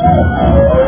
Oh,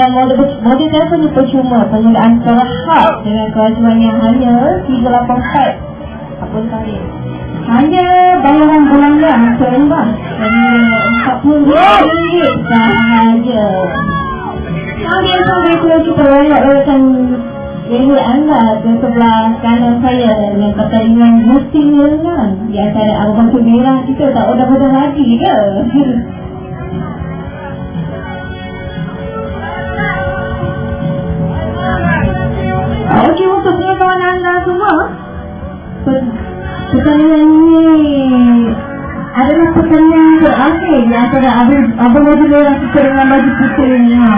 dan model, model telefon ni percuma. Penggunaan secara hard Dengan kewajiban yang hanya 384 Apa tadi hanya bayaran bulanan seimbang Hanya RM40 sahaja sampai itu kita rakyat-rakyatkan ini anda ke sebelah kanan saya dengan pertandingan Gusti Nilman di antara Bakar Merah kita tak ada pada lagi ke? Pertandingan ini adalah pertandingan terakhir di antara Abang Abang Wajib Merah kita dengan baju putih ini. Ha.